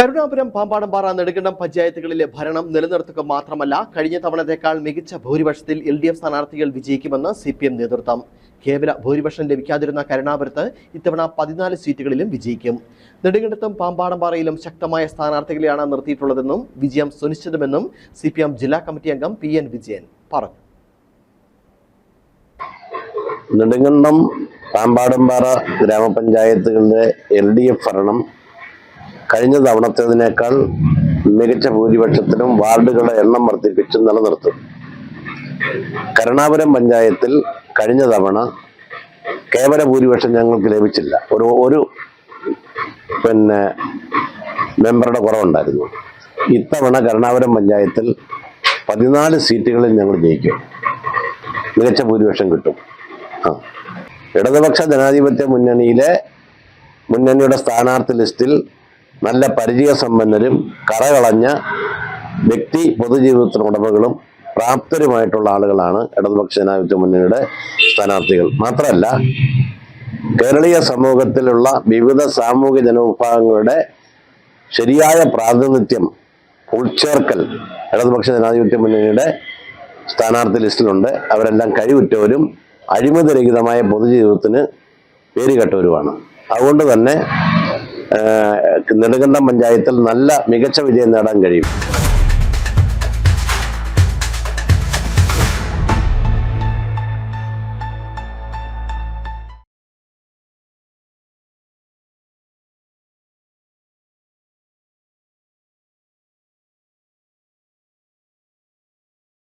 കരുണാപുരം പാമ്പാടമ്പാറ നെടുങ്കണ്ടം പഞ്ചായത്തുകളിലെ ഭരണം നിലനിർത്തുക മാത്രമല്ല കഴിഞ്ഞ തവണത്തേക്കാൾ മികച്ച ഭൂരിപക്ഷത്തിൽ എൽ ഡി എഫ് സ്ഥാനാർത്ഥികൾ വിജയിക്കുമെന്ന് സി പി എം നേതൃത്വം. കേവല ഭൂരിപക്ഷം ലഭിക്കാതിരുന്ന കരുണാപുരത്ത് ഇത്തവണ പതിനാല് സീറ്റുകളിലും വിജയിക്കും. നെടുങ്കണ്ടത്തും പാമ്പാടമ്പാറയിലും ശക്തമായ സ്ഥാനാർത്ഥികളെയാണ് നിർത്തിയിട്ടുള്ളതെന്നും വിജയം സുനിശ്ചിതമെന്നും സി പി എം ജില്ലാ കമ്മിറ്റി അംഗം പി എൻ വിജയൻ പറഞ്ഞു. നെടുങ്കണ്ടം പാമ്പാടംപാറ ഗ്രാമപഞ്ചായത്തുകളുടെ എൽ ഡി എഫ് ഭരണം കഴിഞ്ഞ തവണത്തേതിനേക്കാൾ മികച്ച ഭൂരിപക്ഷത്തിലും വാർഡുകളുടെ എണ്ണം വർദ്ധിപ്പിച്ച് നിലനിർത്തും. കരുണാപുരം പഞ്ചായത്തിൽ കഴിഞ്ഞ തവണ കേവല ഭൂരിപക്ഷം ഞങ്ങൾക്ക് ലഭിച്ചില്ല. ഒരു ഒരു പിന്നെ മെമ്പറുടെ കുറവുണ്ടായിരുന്നു. ഇത്തവണ കരുണാപുരം പഞ്ചായത്തിൽ പതിനാല് സീറ്റുകളിൽ ഞങ്ങൾ ജയിക്കും. മികച്ച ഭൂരിപക്ഷം കിട്ടും. ആ. ഇടതുപക്ഷ ജനാധിപത്യ മുന്നണിയിലെ മുന്നണിയുടെ സ്ഥാനാർത്ഥി ലിസ്റ്റിൽ നല്ല പരിചയസമ്പന്നരും കറകളഞ്ഞ വ്യക്തി പൊതുജീവിതത്തിന് ഉടമകളും പ്രാപ്തരുമായിട്ടുള്ള ആളുകളാണ് ഇടതുപക്ഷ ജനാധിപത്യ മുന്നണിയുടെ സ്ഥാനാർത്ഥികൾ. മാത്രമല്ല കേരളീയ സമൂഹത്തിലുള്ള വിവിധ സാമൂഹിക ജനവിഭാഗങ്ങളുടെ ശരിയായ പ്രാതിനിധ്യം ഉൾച്ചേർക്കൽ ഇടതുപക്ഷ ജനാധിപത്യ മുന്നണിയുടെ സ്ഥാനാർത്ഥി ലിസ്റ്റിലുണ്ട്. അവരെല്ലാം കഴിവുറ്റവരും അഴിമതിരഹിതമായ പൊതുജീവിതത്തിന് പേരുകെട്ടവരുമാണ്. അതുകൊണ്ട് തന്നെ ഏഹ്, നെടുങ്കണ്ടം പഞ്ചായത്തിൽ നല്ല മികച്ച വിജയം നേടാൻ കഴിയും.